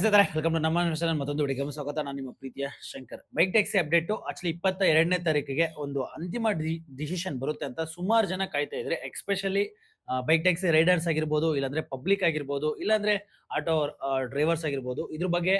ಸ್ನೇಹಿತರೆ welcome to ನಮ್ಮ channel ಮತ್ತೊಂದು ವಿಡಿಯೋಗೆ ಸ್ವಾಗತ. ನಾನು ನಿಮ್ಮ ಪ್ರೀತಿಯ Shankar. Bike taxi update actually ಇಪ್ಪತ್ತ ಎರಡನೇ ತಾರೀಕಿಗೆ ಒಂದು ಅಂತಿಮ ಡಿಸಿಷನ್ ಬರುತ್ತೆ ಅಂತ ಸುಮಾರು ಜನ ಕಾಯ್ತಾ ಇದ್ರೆ. ಎಕ್ಸ್ಪೆಷಲಿ ಬೈಕ್ ಟ್ಯಾಕ್ಸಿ ರೈಡರ್ಸ್ ಆಗಿರ್ಬೋದು, ಇಲ್ಲಾಂದ್ರೆ ಪಬ್ಲಿಕ್ ಆಗಿರ್ಬೋದು, ಇಲ್ಲಾಂದ್ರೆ ಆಟೋ ಡ್ರೈವರ್ಸ್ ಆಗಿರ್ಬೋದು, ಇದ್ರ ಬಗ್ಗೆ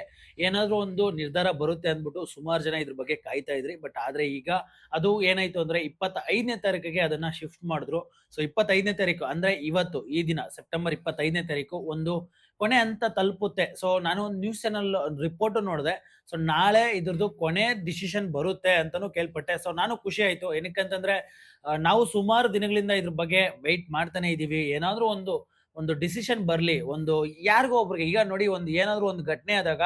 ಏನಾದ್ರೂ ಒಂದು ನಿರ್ಧಾರ ಬರುತ್ತೆ ಅಂದ್ಬಿಟ್ಟು ಸುಮಾರು ಜನ ಇದ್ರ ಬಗ್ಗೆ ಕಾಯ್ತಾ ಇದ್ರಿ. ಬಟ್ ಆದ್ರೆ ಈಗ ಅದು ಏನಾಯ್ತು ಅಂದ್ರೆ ಇಪ್ಪತ್ತ ಐದನೇ ತಾರೀಕಿಗೆ ಅದನ್ನ ಶಿಫ್ಟ್ ಮಾಡಿದ್ರು. ಸೊ ಇಪ್ಪತ್ತೈದನೇ ತಾರೀಕು ಅಂದ್ರೆ ಇವತ್ತು, ಈ ದಿನ ಸೆಪ್ಟೆಂಬರ್ ಇಪ್ಪತ್ತೈದನೇ ತಾರೀಕು ಒಂದು ಕೊನೆ ಅಂತ ತಲುಪುತ್ತೆ. ಸೊ ನಾನು ಒಂದು ನ್ಯೂಸ್ ಚಾನಲ್ ರಿಪೋರ್ಟ್ ನೋಡಿದೆ. ಸೊ ನಾಳೆ ಇದ್ರದ್ದು ಕೊನೆ ಡಿಸಿಷನ್ ಬರುತ್ತೆ ಅಂತಾನು ಕೇಳ್ಪಟ್ಟೆ. ಸೊ ನಾನು ಖುಷಿ ಆಯ್ತು. ಏನಕ್ಕೆ ಅಂತಂದ್ರೆ ನಾವು ಸುಮಾರು ದಿನಗಳಿಂದ ಇದ್ರ ಬಗ್ಗೆ ವೆಯ್ಟ್ ಮಾಡ್ತಾನೆ ಇದೀವಿ ಏನಾದರೂ ಒಂದು ಒಂದು ಡಿಸಿಷನ್ ಬರಲಿ, ಒಂದು ಯಾರಿಗೋ ಒಬ್ರಿಗೆ, ಈಗ ನೋಡಿ ಒಂದು ಏನಾದರೂ ಒಂದು ಘಟನೆ ಆದಾಗ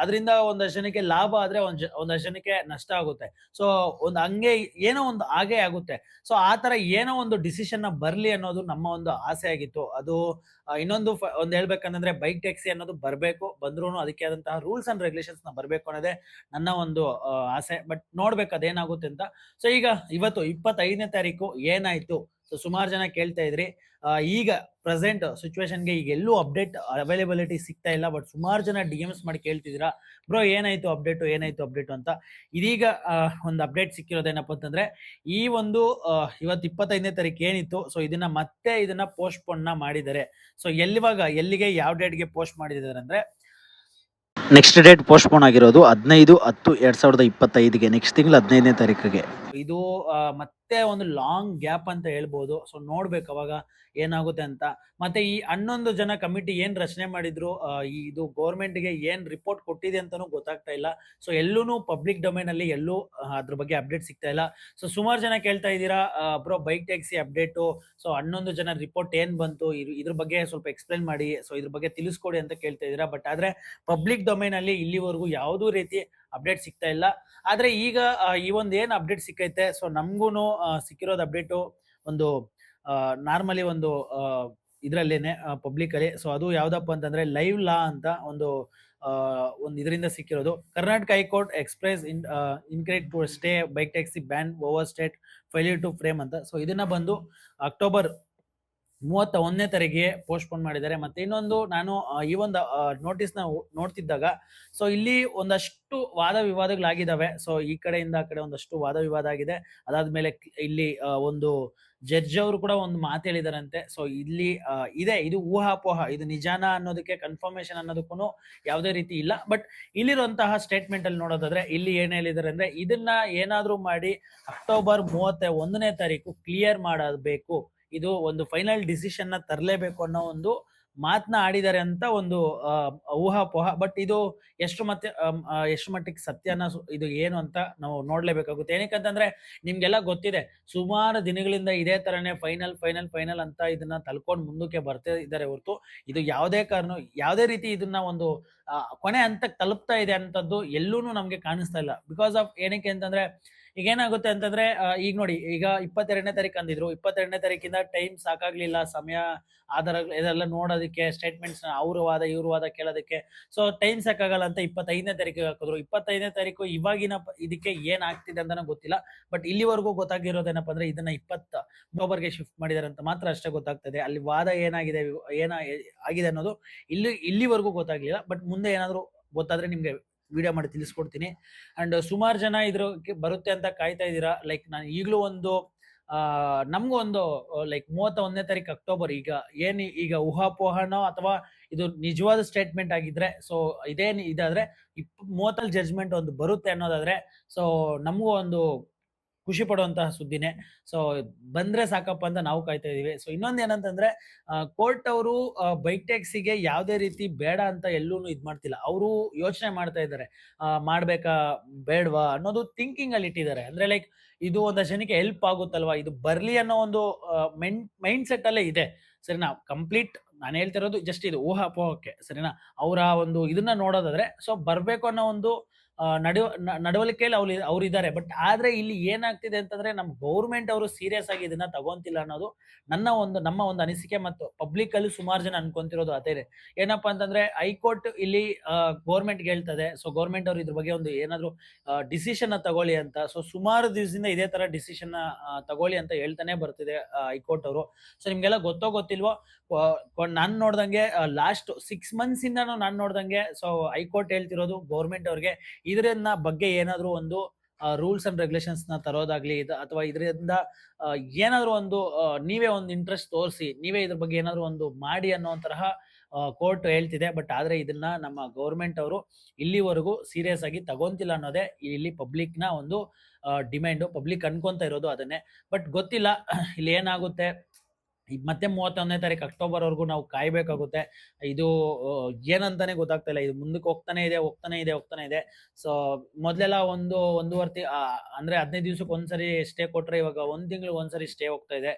ಅದರಿಂದ ಒಂದಷ್ಟು ಜನಕ್ಕೆ ಲಾಭ ಆದ್ರೆ ಒಂದು ಒಂದಷ್ಟು ಜನಕ್ಕೆ ನಷ್ಟ ಆಗುತ್ತೆ. ಸೊ ಒಂದು ಹಂಗೆ ಏನೋ ಒಂದು ಹಾಗೆ ಆಗುತ್ತೆ. ಸೊ ಆ ಥರ ಏನೋ ಒಂದು ಡಿಸಿಷನ್ ಬರಲಿ ಅನ್ನೋದು ನಮ್ಮ ಒಂದು ಆಸೆ ಆಗಿತ್ತು. ಅದು ಇನ್ನೊಂದು ಒಂದು ಹೇಳ್ಬೇಕಂತಂದ್ರೆ ಬೈಕ್ ಟ್ಯಾಕ್ಸಿ ಅನ್ನೋದು ಬರಬೇಕು ಬಂದ್ರೂ ಅದಕ್ಕೆ ಆದಂತಹ ರೂಲ್ಸ್ ಅಂಡ್ ರೆಗ್ಯುಲೇಷನ್ಸ್ನ ಬರಬೇಕು ಅನ್ನೋದೇ ನನ್ನ ಒಂದು ಆಸೆ. ಬಟ್ ನೋಡ್ಬೇಕು ಅದೇನಾಗುತ್ತೆ ಅಂತ. ಸೊ ಈಗ ಇವತ್ತು ಇಪ್ಪತ್ತೈದನೇ ತಾರೀಕು ಏನಾಯ್ತು? ಸೊ ಸುಮಾರು ಜನ ಕೇಳ್ತಾ ಇದ್ರಿ. ಈಗ ಪ್ರೆಸೆಂಟ್ ಸಿಚುವೇಶನ್ಗೆ ಈಗ ಎಲ್ಲೂ ಅಪ್ಡೇಟ್ ಅವೈಲೇಬಿಲಿಟಿ ಸಿಗ್ತಾ ಇಲ್ಲ ಬಟ್ ಸುಮಾರು ಜನ ಡಿ ಎಮ್ಸ್ ಮಾಡಿ ಕೇಳ್ತಿದ್ದೀರಾ, ಬ್ರೋ, ಏನಾಯ್ತು ಅಪ್ಡೇಟು ಏನಾಯ್ತು ಅಪ್ಡೇಟು ಅಂತ. ಇದೀಗ ಒಂದು ಅಪ್ಡೇಟ್ ಸಿಕ್ಕಿರೋದೇನಪ್ಪ ಅಂತಂದ್ರೆ, ಈ ಒಂದು ಇವತ್ತು ಇಪ್ಪತ್ತೈದನೇ ತಾರೀಕು ಏನಿತ್ತು ಸೊ ಇದನ್ನ ಮತ್ತೆ ಇದನ್ನ ಪೋಸ್ಟ್ನ ಮಾಡಿದ್ದಾರೆ. ಸೊ ಎಲ್ಲಿವಾಗ, ಎಲ್ಲಿಗೆ, ಯಾವ ಡೇಟ್ಗೆ ಪೋಸ್ಟ್ ಮಾಡಿದ್ದಾರೆ ಅಂದ್ರೆ ನೆಕ್ಸ್ಟ್ ಡೇಟ್ ಪೋಸ್ಟ್ಪೋನ್ ಆಗಿರೋದು ಹದಿನೈದು ಹತ್ತು ಎರಡ್ ಸಾವಿರದ ಇಪ್ಪತ್ತೈದಿಗೆ ನೆಕ್ಸ್ಟ್ ತಿಂಗಳು ಹದಿನೈದನೇ ತಾರೀಕಿಗೆ. ಇದು ಮತ್ತೆ ಒಂದು ಲಾಂಗ್ ಗ್ಯಾಪ್ ಅಂತ ಹೇಳ್ಬೋದು. ಸೊ ನೋಡ್ಬೇಕು ಅವಾಗ ಏನಾಗುತ್ತೆ ಅಂತ. ಮತ್ತೆ ಈ ಹನ್ನೊಂದು ಜನ ಕಮಿಟಿ ಏನ್ ರಚನೆ ಮಾಡಿದ್ರು ಇದು ಗೌರ್ಮೆಂಟ್ಗೆ ಏನ್ ರಿಪೋರ್ಟ್ ಕೊಟ್ಟಿದೆ ಅಂತಾನೂ ಗೊತ್ತಾಗ್ತಾ ಇಲ್ಲ. ಸೊ ಎಲ್ಲೂ ಪಬ್ಲಿಕ್ ಡೊಮೈನ್ ಅಲ್ಲಿ ಎಲ್ಲೂ ಅದ್ರ ಬಗ್ಗೆ ಅಪ್ಡೇಟ್ ಸಿಗ್ತಾ ಇಲ್ಲ. ಸೊ ಸುಮಾರು ಜನ ಕೇಳ್ತಾ ಇದ್ದೀರಾ bro bike taxi update so ಹನ್ನೊಂದು ಜನ ರಿಪೋರ್ಟ್ ಏನ್ ಬಂತು? ಇದ್ರ- ಇದ್ರ ಬಗ್ಗೆ ಸ್ವಲ್ಪ ಎಕ್ಸ್ಪ್ಲೈನ್ ಮಾಡಿ. ಸೊ ಇದ್ರ ಬಗ್ಗೆ ತಿಳಿಸ್ಕೊಡಿ ಅಂತ ಕೇಳ್ತಾ ಇದ್ದೀರಾ. ಬಟ್ ಆದ್ರೆ ಪಬ್ಲಿಕ್ ಡೊಮೈನ್ ಅಲ್ಲಿ ಇಲ್ಲಿವರೆಗೂ ಯಾವುದೂ ರೀತಿ ಅಪ್ಡೇಟ್ ಸಿಗ್ತಾ ಇಲ್ಲ. ಆದ್ರೆ ಈಗ ಈ ಒಂದು ಏನು ಅಪ್ಡೇಟ್ ಸಿಕ್ಕೈತೆ ಸೊ ನಮ್ಗೂನು ಆ, ಸಿಕ್ಕಿರೋದು ಅಪ್ಡೇಟು ಒಂದು ನಾರ್ಮಲಿ ಒಂದು ಇದರಲ್ಲೇನೆ ಇದ್ರಲ್ಲೇನೆ ಪಬ್ಲಿಕ್ ಅಲ್ಲಿ. ಸೊ ಅದು ಯಾವ್ದಪ್ಪ ಅಂತಂದ್ರೆ ಲೈವ್ ಲಾ ಅಂತ ಒಂದು ಒಂದು ಇದರಿಂದ ಸಿಕ್ಕಿರೋದು. Karnataka high court express in incline to stay bike taxi ban over state failure to frame ಅಂತ. ಸೊ ಇದನ್ನ ಬಂದು ಅಕ್ಟೋಬರ್ ಮೂವತ್ತ ಒಂದನೇ ತಾರೀಕಿಗೆ ಪೋಸ್ಟ್ಪೋನ್ ಮಾಡಿದ್ದಾರೆ. ಮತ್ತೆ ಇನ್ನೊಂದು ನಾನು ಈ ಒಂದು ನೋಟಿಸ್ನ ನೋಡ್ತಿದ್ದಾಗ ಸೊ ಇಲ್ಲಿ ಒಂದಷ್ಟು ವಾದ ವಿವಾದಗಳಾಗಿದ್ದಾವೆ. ಸೊ ಈ ಕಡೆಯಿಂದ ಆ ಕಡೆ ಒಂದಷ್ಟು ವಾದ ವಿವಾದ ಆಗಿದೆ. ಅದಾದ್ಮೇಲೆ ಇಲ್ಲಿ ಒಂದು ಜಡ್ಜ್ ಅವರು ಕೂಡ ಒಂದು ಮಾತು ಹೇಳಿದಾರಂತೆ. ಸೊ ಇಲ್ಲಿ ಇದೆ. ಇದು ಊಹಾಪೋಹ. ಇದು ನಿಜಾನ ಅನ್ನೋದಕ್ಕೆ ಕನ್ಫರ್ಮೇಶನ್ ಅನ್ನೋದಕ್ಕೂ ಯಾವುದೇ ರೀತಿ ಇಲ್ಲ. ಬಟ್ ಇಲ್ಲಿರುವಂತಹ ಸ್ಟೇಟ್ಮೆಂಟ್ ಅಲ್ಲಿ ನೋಡೋದಾದ್ರೆ, ಇಲ್ಲಿ ಏನ್ ಹೇಳಿದಾರೆ ಅಂದ್ರೆ, ಇದನ್ನ ಏನಾದ್ರೂ ಮಾಡಿ ಅಕ್ಟೋಬರ್ ಮೂವತ್ತ ಒಂದನೇ ತಾರೀಕು ಕ್ಲಿಯರ್ ಮಾಡಬೇಕು. ಇದು ಒಂದು ಫೈನಲ್ ಡಿಸಿಷನ್ನ ತರಲೇಬೇಕು ಅನ್ನೋ ಒಂದು ಮಾತನ್ನ ಆಡಿದ್ದಾರೆ ಅಂತ ಒಂದು ಊಹಾಪೋಹ. ಬಟ್ ಇದು ಎಷ್ಟು ಮತ್ತೆ ಎಷ್ಟು ಮಟ್ಟಿಗೆ ಸತ್ಯನ ಇದು ಏನು ಅಂತ ನಾವು ನೋಡ್ಲೇಬೇಕಾಗುತ್ತೆ. ಏನಕ್ಕಂತಂದ್ರೆ ನಿಮ್ಗೆಲ್ಲ ಗೊತ್ತಿದೆ, ಸುಮಾರು ದಿನಗಳಿಂದ ಇದೇ ತರನೇ ಫೈನಲ್ ಫೈನಲ್ ಫೈನಲ್ ಅಂತ ಇದನ್ನ ತಲ್ಕೊಂಡು ಮುಂದಕ್ಕೆ ಬರ್ತಾ ಇದ್ದಾರೆ ಹೊರತು ಇದು ಯಾವುದೇ ಕಾರಣ, ಯಾವುದೇ ರೀತಿ ಇದನ್ನ ಒಂದು ಕೊನೆ ಹಂತಕ್ಕೆ ತಲುಪ್ತಾ ಇದೆ ಅಂತದ್ದು ಎಲ್ಲೂ ನಮ್ಗೆ ಕಾಣಿಸ್ತಾ ಇಲ್ಲ. ಬಿಕಾಸ್ ಆಫ್ ಏನಕ್ಕೆ ಅಂತಂದ್ರೆ ಈಗ ಏನಾಗುತ್ತೆ ಅಂತಂದ್ರೆ ಈಗ ನೋಡಿ, ಈಗ ಇಪ್ಪತ್ತೆರಡನೇ ತಾರೀಕು ಅಂದಿದ್ರು. ಇಪ್ಪತ್ತೆರಡನೇ ತಾರೀಕಿಂದ ಟೈಮ್ ಸಾಕಾಗ್ಲಿಲ್ಲ, ಸಮಯ ಆಧಾರ ಇದೆಲ್ಲ ನೋಡೋದಕ್ಕೆ ಸ್ಟೇಟ್ಮೆಂಟ್ಸ್ ಅವ್ರ ವಾದ, ಇವ್ರ ವಾದ ಕೇಳೋದಕ್ಕೆ. ಸೊ ಟೈಮ್ ಸಾಕಾಗಲ್ಲ ಅಂತ ಇಪ್ಪತ್ತೈದನೇ ತಾರೀಕಿಗೆ ಹಾಕಿದ್ರು. ಇಪ್ಪತ್ತೈದನೇ ತಾರೀಕು ಇವಾಗಿನ ಇದಕ್ಕೆ ಏನ್ ಆಗ್ತಿದೆ ಅಂತಾನು ಗೊತ್ತಿಲ್ಲ. ಬಟ್ ಇಲ್ಲಿವರೆಗೂ ಗೊತ್ತಾಗಿರೋದೇನಪ್ಪ ಅಂದ್ರೆ, ಇದನ್ನ ಇಪ್ಪತ್ತ ಅಕ್ಟೋಬರ್ಗೆ ಶಿಫ್ಟ್ ಮಾಡಿದಾರೆ ಅಂತ ಮಾತ್ರ ಅಷ್ಟೇ ಗೊತ್ತಾಗ್ತದೆ. ಅಲ್ಲಿ ವಾದ ಏನಾಗಿದೆ, ಏನ ಆಗಿದೆ ಅನ್ನೋದು ಇಲ್ಲಿ, ಇಲ್ಲಿವರೆಗೂ ಗೊತ್ತಾಗ್ಲಿಲ್ಲ. ಬಟ್ ಮುಂದೆ ಏನಾದ್ರು ಗೊತ್ತಾದ್ರೆ ನಿಮ್ಗೆ ವಿಡಿಯೋ ಮಾಡಿ ತಿಳಿಸ್ಕೊಡ್ತೀನಿ. ಅಂಡ್ ಸುಮಾರು ಜನ ಇದ್ರ ಬರುತ್ತೆ ಅಂತ ಕಾಯ್ತಾ ಇದ್ದೀರಾ? ಲೈಕ್ ನಾನು ಈಗಲೂ ಒಂದು ನಮ್ಗೂ ಒಂದು ಲೈಕ್ ಮೂವತ್ತ ಒಂದನೇ ತಾರೀಕು ಅಕ್ಟೋಬರ್ ಈಗ. ಏನು ಈಗ ಊಹಾಪೋಹನೋ ಅಥವಾ ಇದು ನಿಜವಾದ ಸ್ಟೇಟ್ಮೆಂಟ್ ಆಗಿದ್ರೆ ಸೊ ಇದೇನು ಇದಾದ್ರೆ ಇಪ್ ಮೂವತ್ತಲ್ಲಿ ಜಡ್ಜ್ಮೆಂಟ್ ಒಂದು ಬರುತ್ತೆ ಅನ್ನೋದಾದ್ರೆ ಸೊ ನಮಗೂ ಒಂದು ಖುಷಿ ಪಡುವಂತಹ ಸುದ್ದಿನೇ. ಸೊ ಬಂದ್ರೆ ಸಾಕಪ್ಪ ಅಂತ ನಾವು ಕಾಯ್ತಾ ಇದೀವಿ. ಸೊ ಇನ್ನೊಂದ್ ಏನಂತಂದ್ರೆ ಕೋರ್ಟ್ ಅವರು ಬೈಕ್ ಟ್ಯಾಕ್ಸಿಗೆ ಯಾವುದೇ ರೀತಿ ಬೇಡ ಅಂತ ಎಲ್ಲೂ ಇದು ಮಾಡ್ತಿಲ್ಲ. ಅವರು ಯೋಚನೆ ಮಾಡ್ತಾ ಇದ್ದಾರೆ. ಮಾಡ್ಬೇಕಾ ಬೇಡವಾ ಅನ್ನೋದು ಥಿಂಕಿಂಗ್ ಅಲ್ಲಿ ಇಟ್ಟಿದ್ದಾರೆ. ಅಂದ್ರೆ ಲೈಕ್ ಇದು ಒಂದಷ್ಟು ಜನಕ್ಕೆ ಹೆಲ್ಪ್ ಆಗುತ್ತಲ್ವಾ? ಇದು ಬರ್ಲಿ ಅನ್ನೋ ಒಂದು ಮೈಂಡ್ ಸೆಟ್ ಅಲ್ಲೇ ಇದೆ. ಸರಿನಾ? ಕಂಪ್ಲೀಟ್ ನಾನು ಹೇಳ್ತಿರೋದು ಜಸ್ಟ್ ಇದು ಊಹಾಪೋಹಕ್ಕೆ. ಸರಿನಾ? ಅವರ ಒಂದು ಇದನ್ನ ನೋಡೋದಾದ್ರೆ ಸೊ ಬರಬೇಕು ಅನ್ನೋ ಒಂದು ನಡೆಯುವ ನಡವಳಿಕೆಯಲ್ಲಿ ಅವ್ರು ಅವ್ರು ಇದ್ದಾರೆ. ಬಟ್ ಆದ್ರೆ ಇಲ್ಲಿ ಏನಾಗ್ತಿದೆ ಅಂತಂದ್ರೆ ನಮ್ಮ ಗೌರ್ಮೆಂಟ್ ಅವರು ಸೀರಿಯಸ್ ಆಗಿ ಇದನ್ನ ತಗೊಂತಿಲ್ಲ ಅನ್ನೋದು ನನ್ನ ಒಂದು, ನಮ್ಮ ಒಂದು ಅನಿಸಿಕೆ ಮತ್ತು ಪಬ್ಲಿಕ್ ಅಲ್ಲಿ ಸುಮಾರು ಜನ ಅನ್ಕೊಂತಿರೋದು ಅದೇ ಏನಪ್ಪಾ ಅಂತಂದ್ರೆ ಹೈಕೋರ್ಟ್ ಇಲ್ಲಿ ಗೆ ಹೇಳ್ತದೆ. ಸೊ ಗೌರ್ಮೆಂಟ್ ಅವರು ಇದ್ರ ಬಗ್ಗೆ ಒಂದು ಏನಾದ್ರು ಡಿಸಿಷನ್ ತಗೊಳ್ಳಿ ಅಂತ. ಸೊ ಸುಮಾರು ದಿವಸದಿಂದ ಇದೇ ತರ ಡಿಸಿಷನ್ ತಗೊಳ್ಳಿ ಅಂತ ಹೇಳ್ತಾನೆ ಬರ್ತಿದೆ ಹೈಕೋರ್ಟ್ ಅವರು. ಸೊ ನಿಮ್ಗೆಲ್ಲ ಗೊತ್ತೋ ಗೊತ್ತಿಲ್ವೋ ನಾನು ನೋಡ್ದಂಗೆ ಲಾಸ್ಟ್ ಸಿಕ್ಸ್ ಮಂತ್ಸ್ ಇಂದಾನು ನಾನು ನೋಡ್ದಂಗೆ ಸೊ ಹೈಕೋರ್ಟ್ ಹೇಳ್ತಿರೋದು ಗೌರ್ಮೆಂಟ್ ಅವ್ರಿಗೆ ಇದನ್ನ ಬಗ್ಗೆ ಏನಾದರೂ ಒಂದು ರೂಲ್ಸ್ ಅಂಡ್ ರೆಗ್ಯುಲೇಷನ್ಸ್ನ ತರೋದಾಗ್ಲಿ ಅಥವಾ ಇದರಿಂದ ಏನಾದರೂ ಒಂದು ನೀವೇ ಒಂದು ಇಂಟ್ರೆಸ್ಟ್ ತೋರಿಸಿ, ನೀವೇ ಇದ್ರ ಬಗ್ಗೆ ಏನಾದರೂ ಒಂದು ಮಾಡಿ ಅನ್ನೋ ತರಹ ಕೋರ್ಟ್ ಹೇಳ್ತಿದೆ. ಬಟ್ ಆದ್ರೆ ಇದನ್ನ ನಮ್ಮ ಗೌರ್ಮೆಂಟ್ ಅವರು ಇಲ್ಲಿವರೆಗೂ ಸೀರಿಯಸ್ ಆಗಿ ತಗೊಂತಿಲ್ಲ ಅನ್ನೋದೇ ಇಲ್ಲಿ ಪಬ್ಲಿಕ್ನ ಒಂದು ಡಿಮ್ಯಾಂಡು ಪಬ್ಲಿಕ್ ಅನ್ಕೊಂತ ಇರೋದು ಅದನ್ನೇ. ಬಟ್ ಗೊತ್ತಿಲ್ಲ, ಇಲ್ಲಿ ಏನಾಗುತ್ತೆ ಮತ್ತೆ ಮೂವತ್ತೊಂದನೇ ತಾರೀಕು ಅಕ್ಟೋಬರ್ ವರೆಗೂ ನಾವು ಕಾಯಬೇಕಾಗುತ್ತೆ. ಇದು ಏನಂತಾನೆ ಗೊತ್ತಾಗ್ತಾ ಇಲ್ಲ. ಇದು ಮುಂದಕ್ಕೆ ಹೋಗ್ತಾನೆ ಇದೆ ಹೋಗ್ತಾನೆ ಇದೆ ಹೋಗ್ತಾನೆ ಇದೆ. ಸೊ, ಮೊದಲೆಲ್ಲ ಒಂದು ಒಂದೂವರೆ ಅಂದ್ರೆ ಹದಿನೈದು ದಿವ್ಸಕ್ಕೆ ಒಂದ್ಸರಿ ಸ್ಟೇ ಕೊಟ್ರೆ ಇವಾಗ ಒಂದು ತಿಂಗಳು ಒಂದ್ಸರಿ ಸ್ಟೇ ಹೋಗ್ತಾ ಇದೆ.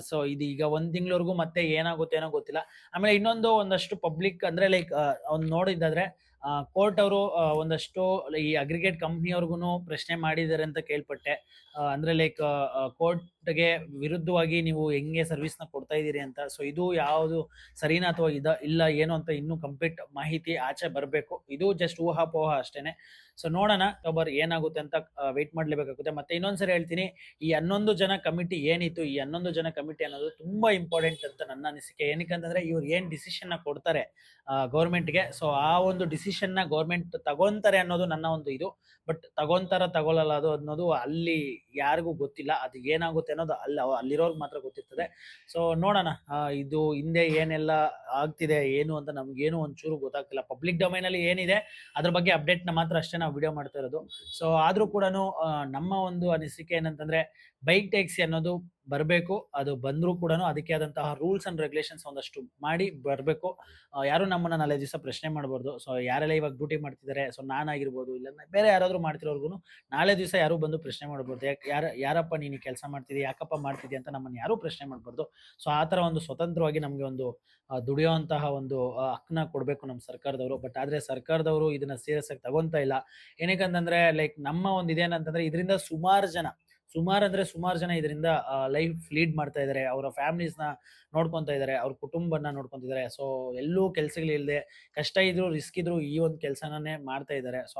ಸೊ, ಇದು ಈಗ ಒಂದು ತಿಂಗಳವರೆಗೂ ಮತ್ತೆ ಏನಾಗುತ್ತೆ ಏನೋ ಗೊತ್ತಿಲ್ಲ. ಆಮೇಲೆ ಇನ್ನೊಂದು ಒಂದಷ್ಟು ಪಬ್ಲಿಕ್ ಅಂದ್ರೆ ಲೈಕ್ ಅವ್ನು ನೋಡಿದ್ದಾದ್ರೆ ಕೋರ್ಟ್ ಅವರು ಒಂದಷ್ಟು ಈ ಅಗ್ರಿಗೇಟ್ ಕಂಪ್ನಿಯವ್ರಿಗೂ ಪ್ರಶ್ನೆ ಮಾಡಿದ್ದಾರೆ ಅಂತ ಕೇಳ್ಪಟ್ಟೆ. ಅಂದ್ರೆ ಲೈಕ್ ಕೋರ್ಟ್ಗೆ ವಿರುದ್ಧವಾಗಿ ನೀವು ಹೆಂಗೆ ಸರ್ವಿಸ್ನ ಕೊಡ್ತಾ ಇದ್ದೀರಿ ಅಂತ. ಸೊ, ಇದು ಯಾವುದು ಸರಿನಾ ಅಥವಾ ಇದ, ಇಲ್ಲ, ಏನು ಅಂತ ಇನ್ನೂ ಕಂಪ್ಲೀಟ್ ಮಾಹಿತಿ ಆಚೆ ಬರಬೇಕು. ಇದು ಜಸ್ಟ್ ಊಹಾಪೋಹ ಅಷ್ಟೇನೆ. ಸೊ, ನೋಡೋಣ ಅಕ್ಟೋಬರ್ ಏನಾಗುತ್ತೆ ಅಂತ ವೆಯ್ಟ್ ಮಾಡ್ಲೇಬೇಕಾಗುತ್ತೆ. ಮತ್ತೆ ಇನ್ನೊಂದ್ಸರಿ ಹೇಳ್ತೀನಿ, ಈ ಹನ್ನೊಂದು ಜನ ಕಮಿಟಿ ಏನಿತ್ತು, ಈ ಹನ್ನೊಂದು ಜನ ಕಮಿಟಿ ಅನ್ನೋದು ತುಂಬಾ ಇಂಪಾರ್ಟೆಂಟ್ ಅಂತ ನನ್ನ ಅನಿಸಿಕೆ. ಏನಕ್ಕಂತಂದ್ರೆ ಇವ್ರು ಏನ್ ಡಿಸಿಷನ್ನ ಕೊಡ್ತಾರೆ ಗೌರ್ಮೆಂಟ್ಗೆ ಸೊ, ಆ ಒಂದು ಡಿಸಿಷನ್ ನ ಗೌರ್ಮೆಂಟ್ ತಗೊಂತಾರೆ ಅನ್ನೋದು ನನ್ನ ಒಂದು ಇದು. ಬಟ್ ತಗೊಂತಾರ ತಗೊಳ್ಳಲ್ಲ ಅದು ಅನ್ನೋದು ಅಲ್ಲಿ ಯಾರಿಗೂ ಗೊತ್ತಿಲ್ಲ. ಅದು ಏನಾಗುತ್ತೆ ಅನ್ನೋದು ಅಲ್ಲಿ ಅಲ್ಲಿರೋರ್ಗೆ ಮಾತ್ರ ಗೊತ್ತಿರ್ತದೆ. ಸೊ ನೋಡೋಣ ಇದು ಹಿಂದೆ ಏನೆಲ್ಲ ಆಗ್ತಿದೆ, ಏನು ಅಂತ ನಮ್ಗೇನು ಒಂಚೂರು ಗೊತ್ತಾಗ್ತಿಲ್ಲ. ಪಬ್ಲಿಕ್ ಡೊಮೈನಲ್ಲಿ ಏನಿದೆ, ಅದ್ರ ಬಗ್ಗೆ ಅಪ್ಡೇಟ್ನ ಮಾತ್ರ ಅಷ್ಟೇ ನಾವು ವಿಡಿಯೋ ಮಾಡ್ತಾ ಇರೋದು. ಸೊ ಆದರೂ ಕೂಡ ನಮ್ಮ ಒಂದು ಅನಿಸಿಕೆ ಏನಂತಂದ್ರೆ ಬೈಕ್ ಟ್ಯಾಕ್ಸಿ ಅನ್ನೋದು ಬರಬೇಕು, ಅದು ಬಂದರೂ ಕೂಡ ಅದಕ್ಕೆ ಆದಂತಹ ರೂಲ್ಸ್ ಅಂಡ್ ರೆಗ್ಯುಲೇಷನ್ಸ್ ಒಂದಷ್ಟು ಮಾಡಿ ಬರಬೇಕು. ಯಾರು ನಮ್ಮನ್ನು ನಾಳೆ ದಿವಸ ಪ್ರಶ್ನೆ ಮಾಡಬಾರ್ದು. ಸೊ, ಯಾರೆಲ್ಲ ಇವಾಗ ಡ್ಯೂಟಿ ಮಾಡ್ತಿದ್ದಾರೆ, ಸೊ, ನಾನಾಗಿರ್ಬೋದು ಇಲ್ಲ ಬೇರೆ ಯಾರಾದರೂ ಮಾಡ್ತಿರೋರ್ಗು ನಾಳೆ ದಿವಸ ಯಾರು ಬಂದು ಪ್ರಶ್ನೆ ಮಾಡಬಾರ್ದು. ಯಾಕೆ, ಯಾರ, ಯಾರಪ್ಪ ನೀನು ಕೆಲಸ ಮಾಡ್ತಿದ್ದೀಯ ಯಾಕಪ್ಪ ಮಾಡ್ತಿದ್ದೀಯ ಅಂತ ನಮ್ಮನ್ನು ಯಾರೂ ಪ್ರಶ್ನೆ ಮಾಡಬಾರ್ದು. ಸೊ, ಆ ಥರ ಒಂದು ಸ್ವತಂತ್ರವಾಗಿ ನಮಗೆ ಒಂದು ದುಡಿಯೋ ದುಡಿಯೋಂತಹ ಒಂದು ಹಕ್ಕನ್ನ ಕೊಡಬೇಕು ನಮ್ಮ ಸರ್ಕಾರದವರು. ಬಟ್ ಆದರೆ ಸರ್ಕಾರದವರು ಇದನ್ನು ಸೀರಿಯಸ್ ಆಗಿ ತಗೊಂತಾ ಇಲ್ಲ. ಅಂತಂದರೆ, ಲೈಕ್ ನಮ್ಮ ಒಂದು ಇದೇನಂತಂದ್ರೆ, ಇದರಿಂದ ಸುಮಾರು ಜನ ಸುಮಾರು ಅಂದ್ರೆ ಸುಮಾರು ಜನ ಇದರಿಂದ ಲೈಫ್ ಲೀಡ್ ಮಾಡ್ತಾ ಇದ್ದಾರೆ ಅವರ ಫ್ಯಾಮಿಲೀಸ್ನ ನೋಡ್ಕೊತಾ ಇದ್ದಾರೆ ಅವ್ರ ಕುಟುಂಬನ ನೋಡ್ಕೊತಿದ್ದಾರೆ ಸೊ ಎಲ್ಲೂ ಕೆಲಸಗಳಿಲ್ಲದೆ ಕಷ್ಟ ಇದ್ರು ರಿಸ್ಕ್ ಇದ್ರು ಈ ಒಂದು ಕೆಲಸನೇ ಮಾಡ್ತಾ ಇದ್ದಾರೆ ಸೊ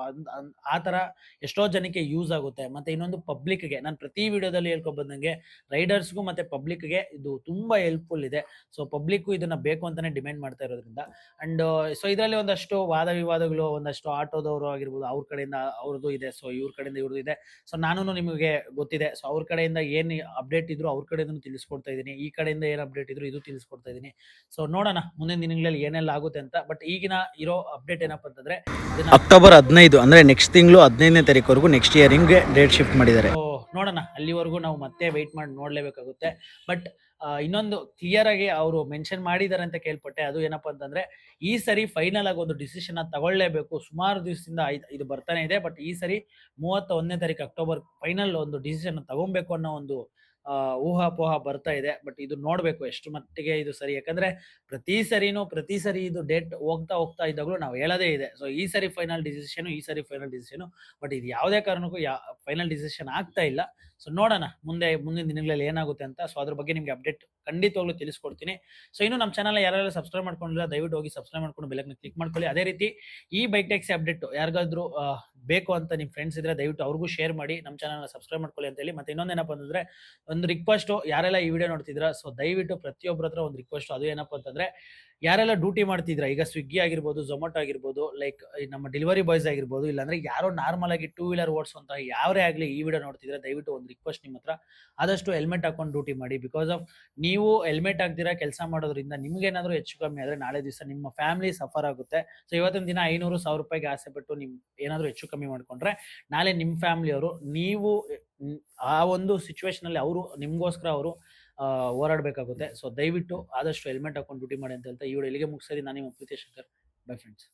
ಆ ತರ ಎಷ್ಟೋ ಜನಕ್ಕೆ ಯೂಸ್ ಆಗುತ್ತೆ. ಮತ್ತೆ ಇನ್ನೊಂದು ಪಬ್ಲಿಕ್ಗೆ ನಾನು ಪ್ರತಿ ವಿಡಿಯೋದಲ್ಲಿ ಹೇಳ್ಕೊಬಂದಂಗೆ ರೈಡರ್ಸ್ಗೂ ಮತ್ತೆ ಪಬ್ಲಿಕ್ಗೆ ಇದು ತುಂಬಾ ಹೆಲ್ಪ್ಫುಲ್ ಇದೆ. ಸೊ ಪಬ್ಲಿಕ್ಕು ಇದನ್ನ ಬೇಕು ಅಂತಾನೆ ಡಿಮ್ಯಾಂಡ್ ಮಾಡ್ತಾ ಇರೋದ್ರಿಂದ. ಅಂಡ್ ಸೊ ಇದರಲ್ಲಿ ಒಂದಷ್ಟು ವಾದ ವಿವಾದಗಳು, ಒಂದಷ್ಟು ಆಟೋದವರು ಆಗಿರ್ಬೋದು, ಅವ್ರ ಕಡೆಯಿಂದ ಅವ್ರದ್ದು ಇದೆ. ಸೊ ಇವ್ರ ಕಡೆಯಿಂದ ಇವ್ರದ್ದು ಇದೆ. ಸೊ ನಾನು ನಿಮಗೆ ಗೊತ್ತಿದೆ ಸೊ ಅವ್ರ ಕಡೆಯಿಂದ ಏನು ಅಪ್ಡೇಟ್ ಇದ್ರು ಅವ್ರ ಕಡೆಯಿಂದ ತಿಳಿಸ್ಕೊಡ್ತಾ ಇದ್ದೀನಿ ಈ ಕಡೆಯಿಂದ ಏನು ಅಪ್ಡೇಟ್ ಇದ್ರು ಇದು ತಿಳಿಸ್ಕೊಡ್ತಾ ಇದ್ದೀನಿ ಸೊ ನೋಡೋಣ. ಮುಂದಿನ ದಿನಗಳಲ್ಲಿ ಏನೆಲ್ಲ ಆಗುತ್ತೆ ಅಂತ. ಬಟ್ ಈಗಿನ ಇರೋ ಅಪ್ಡೇಟ್ ಏನಪ್ಪ ಅಂತಂದ್ರೆ ಅಕ್ಟೋಬರ್ ಹದಿನೈದು ಅಂದ್ರೆ ನೆಕ್ಸ್ಟ್ ತಿಂಗಳು ಹದಿನೈದನೇ ತಾರೀಕುವರೆಗೂ ನೆಕ್ಸ್ಟ್ ಇಯರಿಂಗ್ಗೆ ಡೇಟ್ ಶಿಫ್ಟ್ ಮಾಡಿದ್ದಾರೆ. ನೋಡೋಣ. ಅಲ್ಲಿವರೆಗೂ ನಾವು ಮತ್ತೆ ವೆಯ್ಟ್ ಮಾಡಿ ನೋಡ್ಲೇಬೇಕಾಗುತ್ತೆ. ಬಟ್ ಇನ್ನೊಂದು ಕ್ಲಿಯರ್ ಆಗಿ ಅವರು ಮೆನ್ಷನ್ ಮಾಡಿದ್ದಾರೆ ಅಂತ ಕೇಳ್ಪಟ್ಟೆ. ಅದು ಏನಪ್ಪ ಅಂತಂದ್ರೆ, ಈ ಸರಿ ಫೈನಲ್ ಆಗಿ ಒಂದು ಡಿಸಿಷನ್ ತಗೊಳ್ಳೇಬೇಕು. ಸುಮಾರು ದಿವಸದಿಂದ ಇದು ಬರ್ತಾನೆ ಇದೆ ಬಟ್ ಈ ಸರಿ ಮೂವತ್ತ ಒಂದನೇ ತಾರೀಕು ಅಕ್ಟೋಬರ್ ಫೈನಲ್ ಒಂದು ಡಿಸಿಷನ್ ತಗೊಬೇಕು ಅನ್ನೋ ಒಂದು ಊಹಾಪೋಹ ಬರ್ತಾ ಇದೆ. ಬಟ್ ಇದು ನೋಡಬೇಕು ಎಷ್ಟು ಮಟ್ಟಿಗೆ ಇದು ಸರಿ. ಯಾಕಂದ್ರೆ ಪ್ರತಿ ಸರಿನೂ, ಪ್ರತಿ ಸರಿ ಇದು ಡೇಟ್ ಹೋಗ್ತಾ ಹೋಗ್ತಾ ಇದ್ದಾಗಲೂ ನಾವು ಹೇಳದೇ ಇದೆ. ಸೊ ಈ ಸರಿ ಫೈನಲ್ ಡಿಸಿಷನು ಈ ಸರಿ ಫೈನಲ್ ಡಿಸಿಷನು ಬಟ್ ಇದು ಯಾವುದೇ ಕಾರಣಕ್ಕೂ ಯಾ ಫೈನಲ್ ಡಿಸಿಷನ್ ಆಗ್ತಾ ಇಲ್ಲ. ಸೊ ನೋಡೋಣ. ಮುಂದೆ, ಮುಂದಿನ ದಿನಗಳಲ್ಲಿ ಏನಾಗುತ್ತೆ ಅಂತ. ಸೊ ಅದ್ರ ಬಗ್ಗೆ ನಿಮ್ಗೆ ಅಪ್ಡೇಟ್ ಖಂಡಿತವಾಗ್ಲೂ ತಿಳಿಸ್ಕೊಡ್ತೀನಿ. ಸೊ ಇನ್ನು ನಮ್ಮ ಚಾನಲ್ ಯಾರೆಲ್ಲ ಸಬ್ಸ್ಕ್ರೈಬ್ ಮಾಡ್ಕೊಂಡಿಲ್ಲ, ದಯವಿಟ್ಟು ಹೋಗಿ ಸಬ್ಸ್ಕ್ರೈಬ್ ಮಾಡ್ಕೊಂಡು ಬೆಲಕ್ನ ಕ್ಲಿಕ್ ಮಾಡ್ಕೊಳ್ಳಿ. ಅದೇ ರೀತಿ ಈ ಬೈಕ್ ಟ್ಯಾಕ್ಸಿ ಅಪ್ಡೇಟ್ ಯಾರಿಗಾದ್ರೂ ಬೇಕು ಅಂತ ನಿಮ್ಮ ಫ್ರೆಂಡ್ಸ್ ಇದ್ರೆ ದಯವಿಟ್ಟು ಅವ್ರಿಗೂ ಶೇರ್ ಮಾಡಿ ನಮ್ಮ ಚಾನಲ್ನ ಸಬ್ಸ್ಕ್ರೈಬ್ ಮಾಡ್ಕೊಳ್ಳಿ ಅಂತ ಹೇಳಿ. ಮತ್ತೆ ಇನ್ನೊಂದೇನಪ್ಪ ಅಂತಂದ್ರೆ, ಒಂದು ರಿಕ್ವೆಸ್ಟ್ ಯಾರೆಲ್ಲ ಈ ವಿಡಿಯೋ ನೋಡ್ತಿದ್ರ ಸೊ ದಯವಿಟ್ಟು ಪ್ರತಿಯೊಬ್ಬರ ಹತ್ರ ಒಂದು ರಿಕ್ವೆಸ್ಟ್ ಅದು ಏನಪ್ಪ ಅಂತಂದ್ರೆ ಯಾರೆಲ್ಲ ಡ್ಯೂಟಿ ಮಾಡ್ತಿದ್ರ? ಈಗ ಸ್ವಿಗ್ಗಿ ಆಗಿರ್ಬೋದು ಝೊಮ್ಯಾಟೊ ಆಗಿರ್ಬೋದು ಲೈಕ್ ನಮ್ಮ ಡೆಲಿವರಿ ಬಾಯ್ಸ್ ಆಗಿರ್ಬೋದು, ಇಲ್ಲಾಂದ್ರೆ ಯಾರೋ ನಾರ್ಮಲ್ ಆಗಿ ಟೂ ವೀಲರ್ ಓಡಿಸುವಂತ ಯಾರೇ ಆಗಲಿ ಈ ವಿಡಿಯೋ ನೋಡ್ತಿದ್ರೆ ದಯವಿಟ್ಟು ಒಂದು ರಿಕ್ವೆಸ್ಟ್ ನಿಮ್ಮ ಹತ್ರ. ಆದಷ್ಟು ಹೆಲ್ಮೆಟ್ ಹಾಕೊಂಡು ಡ್ಯೂಟಿ ಮಾಡಿ. ಬಿಕಾಸ್ ಆಫ್ ನೀವು ಹೆಲ್ಮೆಟ್ ಹಾಕ್ದಿರಾ ಕೆಲಸ ಮಾಡೋದ್ರಿಂದ ನಿಮ್ಗೇನಾದರೂ ಹೆಚ್ಚು ಕಮ್ಮಿ ಆದರೆ ನಾಳೆ ದಿವಸ ನಿಮ್ಮ ಫ್ಯಾಮಿಲಿ ಸಫರ್ ಆಗುತ್ತೆ. ಸೊ ಇವತ್ತಿನ ದಿನ ಐನೂರು, ಸಾವಿರ ರೂಪಾಯಿಗೆ ಆಸೆ ಪಟ್ಟು ನಿಮ್ಮ ಏನಾದರೂ ಹೆಚ್ಚು ಕಮ್ಮಿ ಮಾಡಿಕೊಂಡ್ರೆ ನಾಳೆ ನಿಮ್ಮ ಫ್ಯಾಮಿಲಿಯವರು ನೀವು ಆ ಒಂದು ಸಿಚುವೇಶನ್ ಅಲ್ಲಿ ಅವರು, ನಿಮ್ಗೋಸ್ಕರ ಅವರು ಹೋರಾಡಬೇಕಾಗುತ್ತೆ. ಸೊ ದಯವಿಟ್ಟು ಆದಷ್ಟು ಹೆಲ್ಮೆಟ್ ಹಾಕೊಂಡು ಡ್ಯೂಟಿ ಮಾಡಿ ಅಂತ ಹೇಳ್ತಾ, ಈ ವಿಡಿಯೋ ಇಲ್ಲಿಗೆ ನಾನು ನಿಮ್ಮ ಪ್ರೀತಿ ಶಂಕರ್. By friends